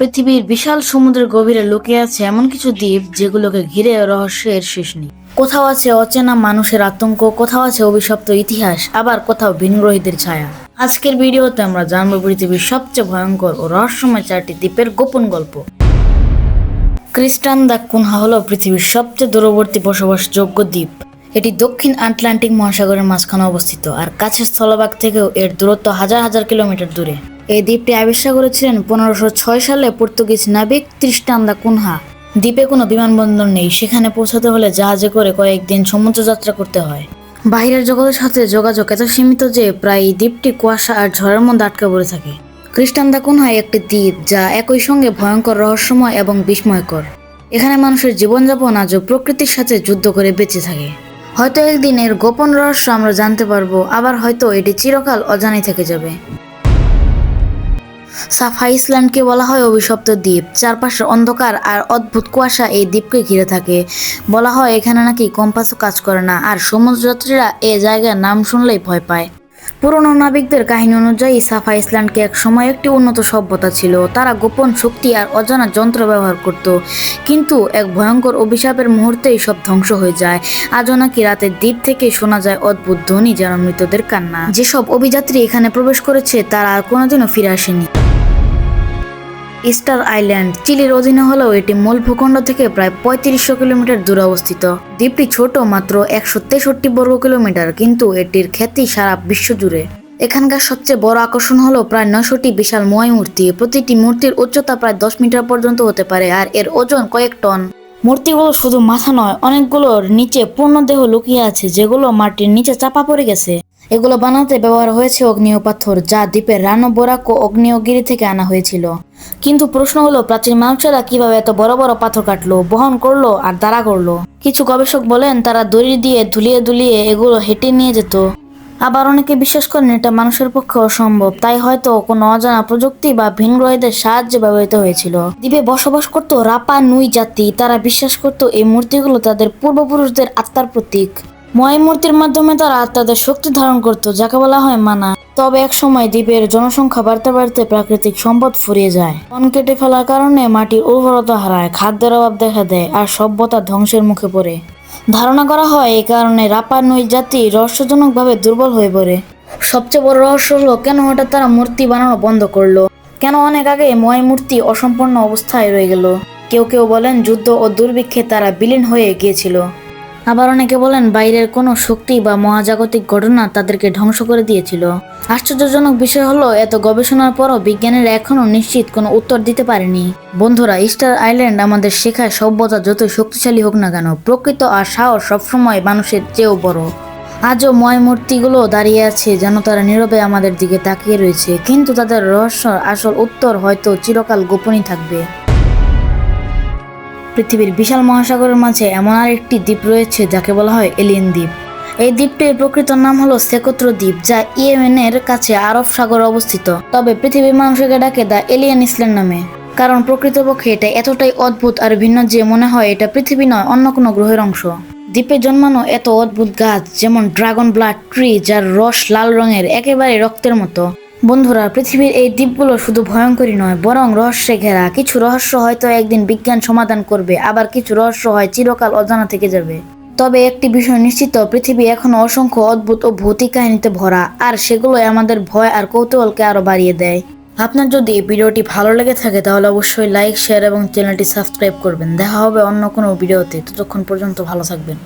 পৃথিবীর বিশাল সমুদ্রের গভীরে লুকিয়ে আছে এমন কিছু দ্বীপ যেগুলোকে ঘিরে রহস্যের শেষ নেই। কোথাও আছে অচেনা মানুষের আতঙ্ক, কোথাও আছে অভিশপ্ত ইতিহাস, আবার কোথাও ভিনগ্রহীদের ছায়া। আজকের ভিডিওতে আমরা জানব পৃথিবীর সবচেয়ে ভয়ঙ্কর ও রহস্যময় চারটি দ্বীপের গোপন গল্প। ক্রিস্টান দা কুনহা হলো পৃথিবীর সবচেয়ে দূরবর্তী বসবাসযোগ্য দ্বীপ। এটি দক্ষিণ আটলান্টিক মহাসাগরের মাঝখানে অবস্থিত, আর কাছের স্থলভাগ থেকেও এর দূরত্ব হাজার হাজার কিলোমিটার দূরে। এই দ্বীপটি আবিষ্কার করেছিলেন পনেরোশো ছয় সালে পর্তুগিজ নাবিক ত্রিস্টান দা কুনহা। দ্বীপে কোনো বিমানবন্দর নেই, সেখানে পৌঁছাতে হলে জাহাজে করে কয়েকদিন সমুদ্র যাত্রা করতে হয়। বাইরের জগতের সাথে যোগাযোগ এত সীমিত যে প্রায় দ্বীপটি কুয়াশা আর ঝড়ের মধ্যে আটকা পড়ে থাকে। খ্রিস্টান দা কুনহা একটি দ্বীপ যা একই সঙ্গে ভয়ঙ্কর, রহস্যময় এবং বিস্ময়কর। এখানে মানুষের জীবনযাপন আজও প্রকৃতির সাথে যুদ্ধ করে বেঁচে থাকে। হয়তো একদিন এর গোপন রহস্য আমরা জানতে পারব, আবার হয়তো এটি চিরকাল অজানাই থেকে যাবে। সাফা আইসল্যান্ডকে বলা হয় অভিশপ্ত দ্বীপ। চারপাশে অন্ধকার আর অদ্ভুত কুয়াশা এই দ্বীপকে ঘিরে থাকে। বলা হয় এখানে নাকি কম্পাসও কাজ করে না, আর সমুদ্রযাত্রীরা এ জায়গার নাম শুনলেই ভয় পায়। পুরনো নাবিকদের কাহিনী অনুযায়ী সাফা আইসল্যান্ডকে এক সময় একটি উন্নত সভ্যতা ছিল। তারা গোপন শক্তি আর অজানা যন্ত্র ব্যবহার করত। কিন্তু এক ভয়ঙ্কর অভিশাপের মুহূর্তেই সব ধ্বংস হয়ে যায়। আজও নাকি রাতের দ্বীপ থেকে শোনা যায় অদ্ভুত ধ্বনি যেন মৃতদের কান্না। যেসব অভিযাত্রী এখানে প্রবেশ করেছে, তারা আর কোনোদিনও ফিরে আসেনি। ইস্টার আইল্যান্ড, চিলির অধীনে হলেও এটি মূল ভূখণ্ড থেকে প্রায় পঁয়ত্রিশশো কিলোমিটার দূরে অবস্থিত। দ্বীপটি ছোট, মাত্র একশো তেষট্টি বর্গ কিলোমিটার, কিন্তু এটির খ্যাতি সারা বিশ্ব জুড়ে এখানকার সবচেয়ে বড় আকর্ষণ হলো প্রায় নশোটি বিশাল ময় মূর্তি। প্রতিটি মূর্তির উচ্চতা প্রায় দশ মিটার পর্যন্ত হতে পারে, আর এর ওজন কয়েক টন। মূর্তিগুলো শুধু মাথা নয়, অনেকগুলোর নিচে পূর্ণ দেহ লুকিয়ে আছে, যেগুলো মাটির নিচে চাপা পড়ে গেছে। এগুলো বানাতে ব্যবহার হয়েছে অগ্নিয় পাথর, যা দ্বীপের রানো, বোরাক ও অগ্নিয়গিরি থেকে আনা হয়েছিল। কিন্তু প্রশ্ন হলো, প্রাচীন মানুষেরা কীভাবে এত বড় বড় পাথর কাটলো, বহন করল আর দাঁড়া করল? কিছু গবেষক বলেন, তারা দড়ি দিয়ে ধুলিয়ে ধুলিয়ে এগুলো হেঁটে নিয়ে যেত। আবার অনেকে বিশ্বাস করেন, এটা মানুষের পক্ষে অসম্ভব। তাই হয়তো কোনো অজানা প্রযুক্তি বা ভিনগ্রহীদের সাহায্যে ব্যবহৃত হয়েছিল। দ্বীপে বসবাস করত রাপা নুই জাতি। তারা বিশ্বাস করত, এই মূর্তিগুলো তাদের পূর্বপুরুষদের আত্মার প্রতীক। ময় মূর্তির মাধ্যমে তারা তাদের শক্তি ধারণ করত, যাকে বলা হয় মানা। তবে এক সময় দ্বীপের জনসংখ্যা বাড়তে বাড়তে প্রাকৃতিক সম্পদ ফুরিয়ে যায়। বন কেটে ফেলার কারণে মাটির উর্বরতা হারায়, খাদ্যের অভাব দেখা দেয় আর সভ্যতা ধ্বংসের মুখে পড়ে। ধারণা করা হয়, এই কারণে রাপা নুই জাতি রহস্যজনকভাবে দুর্বল হয়ে পড়ে। সবচেয়ে বড় রহস্য হলো, কেন হঠাৎ তারা মূর্তি বানানো বন্ধ করল? কেন অনেক আগে ময় মূর্তি অসম্পূর্ণ অবস্থায় রয়ে গেল? কেউ কেউ বলেন, যুদ্ধ ও দুর্ভিক্ষে তারা বিলীন হয়ে গিয়েছিল। আবার অনেকে বলেন বাইরের কোনো শক্তি বা মহাজাগতিক ঘটনা তাদেরকে ধ্বংস করে দিয়েছিল। আশ্চর্যজনক বিষয় হলো, এত গবেষণার পরও বিজ্ঞানীরা এখনও নিশ্চিত কোনো উত্তর দিতে পারেনি। বন্ধুরা ইস্টার আইল্যান্ড আমাদের শেখায় সভ্যতা যতই শক্তিশালী হোক না কেন, প্রকৃত আর সাহস সবসময় মানুষের চেয়েও বড়। আজও ময় মূর্তিগুলো দাঁড়িয়ে আছে যেন তারা নীরবে আমাদের দিকে তাকিয়ে রয়েছে, কিন্তু তাদের রহস্য আসল উত্তর হয়তো চিরকাল গোপনই থাকবে। পৃথিবীর বিশাল মহাসাগরের মাঝে এমন আর একটি দ্বীপ রয়েছে যাকে বলা হয় এলিয়েন দ্বীপ। এই দ্বীপটির প্রকৃত নাম হলো সেকত্র দ্বীপ, যা ইয়েমেনের কাছে আরব সাগর অবস্থিত। তবে পৃথিবীর মানুষকে ডাকে দ্য এলিয়েন ইসল্যান্ড নামে, কারণ প্রকৃতপক্ষে এটা এতটাই অদ্ভুত আর ভিন্ন যে মনে হয় এটা পৃথিবী নয়, অন্য কোনো গ্রহের অংশ। দ্বীপে জন্মানো এত অদ্ভুত গাছ, যেমন ড্রাগন ব্লাড ট্রি, যার রস লাল রঙের, একেবারে রক্তের মতো। বন্ধুরা, পৃথিবীর এই দ্বীপগুলো শুধু ভয়ঙ্করই নয়, বরং রহস্যে ঘেরা। কিছু রহস্য হয়তো একদিন বিজ্ঞান সমাধান করবে, আবার কিছু রহস্য হয় চিরকাল অজানা থেকে যাবে। তবে একটি বিষয় নিশ্চিত, পৃথিবী এখনও অসংখ্য অদ্ভুত ও ভৌতিক কাহিনীতে ভরা, আর সেগুলো আমাদের ভয় আর কৌতূহলকে আরও বাড়িয়ে দেয়। আপনার যদি এই ভিডিওটি ভালো লেগে থাকে, তাহলে অবশ্যই লাইক, শেয়ার এবং চ্যানেলটি সাবস্ক্রাইব করবেন। দেখা হবে অন্য কোনো ভিডিওতে। ততক্ষণ পর্যন্ত ভালো থাকবেন।